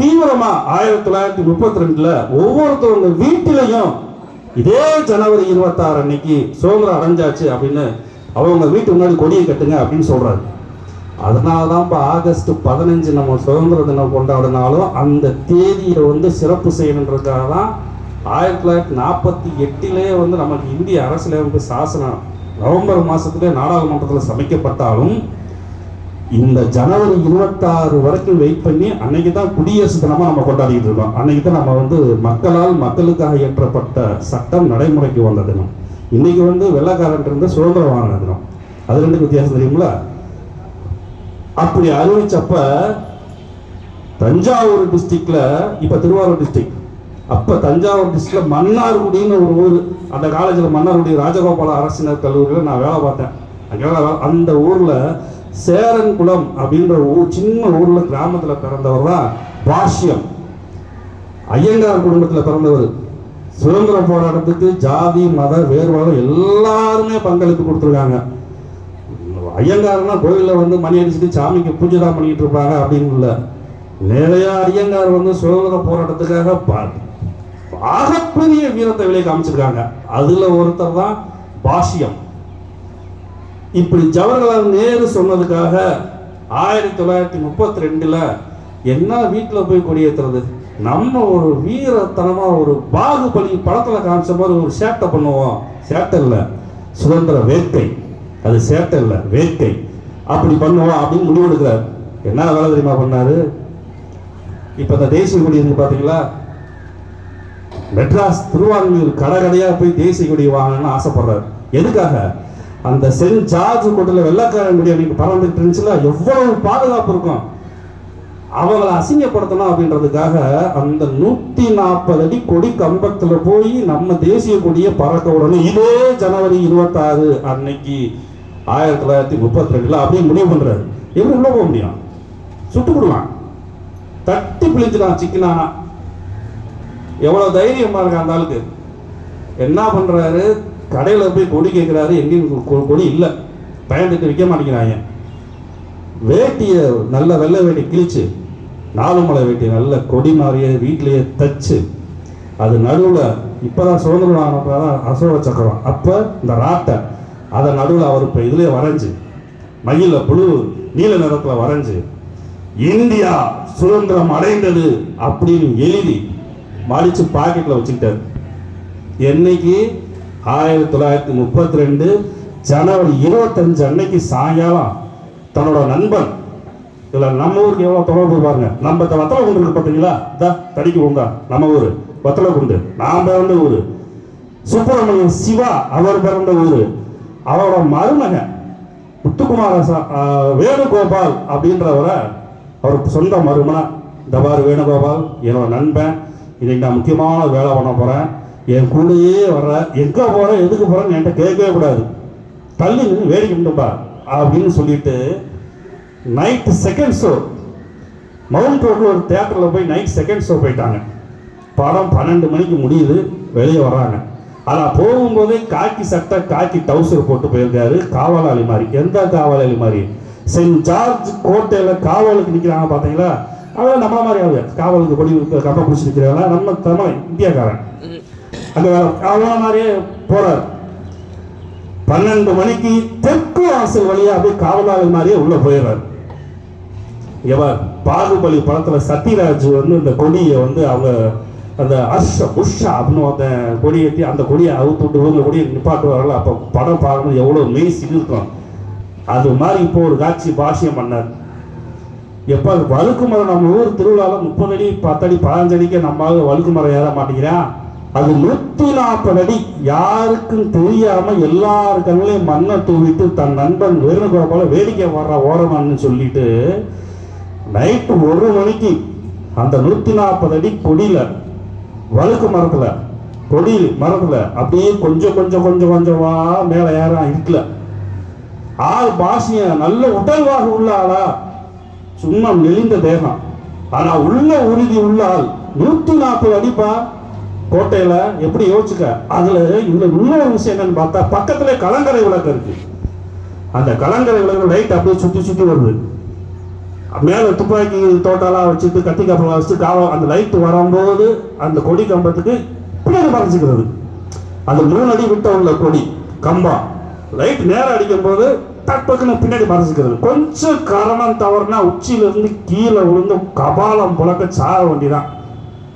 தீவிரமா ஆயிரத்தி தொள்ளாயிரத்தி முப்பத்தி ரெண்டுல ஒவ்வொருத்தவங்க வீட்டிலையும் இதே ஜனவரி இருபத்தாறு அன்னைக்கு சுதந்திரம் அடைஞ்சாச்சு அப்படின்னு அவங்க வீட்டு முன்னாடி கொடியை கட்டுங்க அப்படின்னு சொல்றாரு. அதனால தான் இப்போ ஆகஸ்ட் பதினஞ்சு நம்ம சுதந்திர தினம் கொண்டாடினாலும் அந்த தேதியை வந்து சிறப்பு செய்யணுன்றதுக்காக தான் ஆயிரத்தி தொள்ளாயிரத்தி நாற்பத்தி எட்டிலே வந்து நமக்கு இந்திய அரசியலமைப்பு சாசனம் நவம்பர் மாதத்துலேயே நாடாளுமன்றத்தில் சமைக்கப்பட்டாலும் இந்த ஜனவரி இருபத்தாறு வரைக்கும் வெயிட் பண்ணி அன்னைக்கு தான் குடியரசு தினமாக நம்ம கொண்டாடிட்டு இருக்கோம் அன்னைக்கு தான் நம்ம வந்து மக்களால் மக்களுக்காக இயற்றப்பட்ட சட்டம் நடைமுறைக்கு வந்த தினம். இன்னைக்கு வந்து வெள்ளக்காரன் இருந்து சுதந்திரம் வாங்கின தினம். அது ரெண்டு வித்தியாசம் தெரியுங்களா அப்படி அறிவிச்சப்ப தஞ்சாவூர் டிஸ்ட்ரிக்ட்ல இப்ப திருவாரூர் டிஸ்ட்ரிக்ட் அப்ப தஞ்சாவூர் டிஸ்ட்ரிக்ட்ல மன்னார்குடின்னு ஒரு ஊர். அந்த காலேஜில் மன்னார்குடி ராஜகோபால அரசினர் கல்லூரியில் நான் வேலை பார்த்தேன். அந்த ஊர்ல சேரன்குளம் அப்படின்ற ஊர் சின்ன ஊர்ல கிராமத்துல பிறந்தவர் தான் பாஷ்யம். ஐயங்கார் குடும்பத்துல பிறந்தவர். சுதந்திர போராட்டத்துக்கு ஜாதி மத வேறுபாடு எல்லாருமே பங்களிப்பு கொடுத்துருக்காங்க. ஐயங்காரனா கோயிலில் வந்து மணி அடிச்சுட்டு சாமிக்கு பூஜை தான் பண்ணிட்டு இருப்பாங்க அப்படின்னு இல்லை. நிறையா ஐயங்கார் வந்து சுதந்திர போராட்டத்துக்காக ஆகப்பெரிய வீரத்தை விலை காமிச்சிருக்காங்க. அதுல ஒருத்தர் தான் பாஷ்யம். இப்படி ஜவஹர்லால் நேரு சொன்னதுக்காக ஆயிரத்தி தொள்ளாயிரத்தி முப்பத்தி ரெண்டில் என்ன வீட்டில் போய் கொடியேற்றுறது நம்ம ஒரு வீரத்தனமாக ஒரு பாகுபலி படத்தில் காமிச்ச மாதிரி ஒரு சேட்டை பண்ணுவோம். சேட்டை இல்லை. சுதந்திர வேட்கை. அது சேட்டை இல்லை. வேட்கை. அப்படி பண்ணுவோம் அப்படின்னு முடிவெடுக்கிறார் என்ன வேலை தெரியுமா பண்ணார்? இப்போ இந்த தேசிய கொடி இருக்கு பார்த்தீங்களா மெட்ராஸ் திருவாரூர் கடை கடையாக போய் தேசிய கொடி வாங்கணும்னு ஆசைப்படுறாரு. எதுக்காக? அந்த சென்ட் ஜார்ஜ் கோட்டையில் வெள்ளக்காரன் கொடி அன்னைக்கு பறந்துட்டு இருந்துச்சுல எவ்வளவு பாதுகாப்பு இருக்கும்? அவங்கள அசிங்கப்படுத்தணும் அப்படின்றதுக்காக அந்த நூத்தி நாற்பது அடி கொடி கம்பத்துல போய் நம்ம தேசிய கொடியை பறக்க விடணும். இதே ஜனவரி இருபத்தாறு அன்னைக்கு ஆயிரத்தி தொள்ளாயிரத்தி முப்பத்தி ரெண்டுல அப்படியே முடிவு பண்றாரு. எப்படி உள்ள போக முடியும்? சுட்டு விடுவான் தட்டி பிழிஞ்சிடான் சிக்கினா எவ்வளவு தைரியமா இருக்கு அந்த ஆளுக்கு. என்ன பண்றாரு? கடையில் போய் கொடி கேட்குறாரு எங்கேயும் கொடி இல்லை. பயந்துட்டு விற்க மாட்டேங்கிறாங்க. வேட்டியை நல்ல வெள்ளை வேட்டி கிழிச்சு நாலு மலை வேட்டி நல்ல கொடி மாதிரியே வீட்டிலேயே தச்சு அது நடுவில் இப்போதான் சுதந்திரம் ஆனப்பதான் அசோக சக்கரம். அப்போ இந்த ராட்டை அதை நடுவில் அவர் இப்போ இதுலேயே வரைஞ்சி மயிலில் புழு நீல நிறத்தில் வரைஞ்சி இந்தியா சுதந்திரம் அடைந்தது அப்படின்னு எழுதி மடித்து பாக்கெட்டில் வச்சுக்கிட்டாரு. என்னைக்கு? ஆயிரத்தி தொள்ளாயிரத்தி முப்பத்தி ரெண்டு ஜனவரி இருபத்தஞ்சு அன்னைக்கு சாயங்காலம் தன்னோட நண்பன். இதில் நம்ம ஊருக்கு எவ்வளோ தொடர்பு பாருங்க. நம்ம இந்த வத்தலை குண்டு இருக்கு பார்த்தீங்களா? இதா தடிக்கு போங்க. நம்ம ஊர். வத்தலை குண்டு நான் பிறந்த ஊர். சுப்பிரமணியம் சிவா அவர் பிறந்த ஊர். அவரோட மருமகன் முத்துக்குமார வேணுகோபால் அப்படின்றவரை அவர் சொந்த மருமனா. இந்த பாரு வேணுகோபால் என்னோட நண்பன். இன்னைக்கு நான் முக்கியமான வேலை பண்ண போகிறேன் என் கூடயே வர்ற எங்கே போகிறேன் எதுக்கு போறேன்னு என்கிட்ட கேட்கவே கூடாது. தள்ளி நின்று வேடிக்கை நின்றுப்பா அப்படின்னு சொல்லிட்டு நைட் செகண்ட் ஷோ மவுண்ட் ரோட்ல ஒரு தேட்டரில் போய் நைட் செகண்ட் ஷோ போயிட்டாங்க. படம் பன்னெண்டு மணிக்கு முடியுது வெளியே வர்றாங்க ஆனால் போகும்போதே காக்கி சட்டை காக்கி டவுசர் போட்டு போயிருக்காரு காவலாளி மாதிரி. எந்த காவலாளி மாதிரி? சென்ட் ஜார்ஜ் கோட்டையில் காவலுக்கு நிற்கிறாங்க பார்த்தீங்களா அவன் நம்மள மாதிரி ஆகுது காவலுக்கு கொடி கப்ப பிடிச்சி நிற்கிறாங்க நம்ம தமிழ் இந்தியாக்காரன். அந்த காவலா மாதிரியே போறார். பன்னெண்டு மணிக்கு தெற்கு வாசல் வழியா அப்படியே காவலாளி மாதிரியே உள்ள போயிடுறாரு. எவர் பாகுபலி படத்துல சத்யராஜ் வந்து இந்த கொடியை வந்து அவங்க அந்த அர்ஷ புஷ்ஷா அப்படின்னு அந்த கொடி கட்டி அந்த கொடியை அவுத்து விட்டு இவங்க கொடியை நிப்பாட்டுவார்கள்? அப்போ படம் பார்க்கணும் எவ்வளோ மெய் இருக்கும். அது மாதிரி இப்போ ஒரு காட்சி பாஷ்யம் பண்ணார். எப்போ அது வழுக்கு மரம் நம்ம ஊர் திருவிழாவில் முப்பது அடி பத்தடி பதினஞ்சடிக்கு நம்ம ஆளு வழுக்கு மரம் ஏற மாட்டேங்கிறான். அது நூத்தி நாற்பது அடி யாருக்கும் தெரியாம எல்லார் மண்ணை தூவிட்டு தன் நண்பன் வேணுகோபால வேடிக்கை வர்ற ஓரமான்னு சொல்லிட்டு நைட்டு ஒரு மணிக்கு அந்த நூத்தி நாற்பது அடி கொடியில வழுக்கு மரத்துல கொடி மரத்துல அப்படியே கொஞ்சம் கொஞ்சம் கொஞ்சம் கொஞ்சமா மேலே ஏற இருக்கல ஆள் பாஷைய நல்ல உடல்வாக உள்ள ஆளா? சும்மா நெளிந்த தேகம். ஆனா உள்ள உறுதி உள்ள ஆள். நூத்தி நாற்பது அடிப்பா? கோட்டையில எப்படி யோசிச்சுக்க? அதுல இதுல இன்னொரு விஷயம் என்னன்னு பார்த்தா பக்கத்துல கலங்கரை விளக்கு இருக்கு. அந்த கலங்கரை விளக்கு லைட் அப்படியே சுத்தி சுத்தி வருது. மேலே துப்பாக்கி தோட்டாலாம் வச்சுட்டு கத்தி கப்பலாம் வச்சுட்டு காவல் அந்த லைட்டு வரும்போது அந்த கொடி கம்பத்துக்கு பின்னாடி மறைஞ்சிக்கிறது அது மூணு அடி விட்ட உள்ள கொடி கம்பம் லைட் நேரம் அடிக்கும் போது டக் டக்குன்னு பின்னாடி மறைஞ்சிக்கிறது கொஞ்சம் கரணம் தவறுனா உச்சியிலிருந்து கீழே விழுந்து கபாலம் புழக்க சாக வேண்டிதான்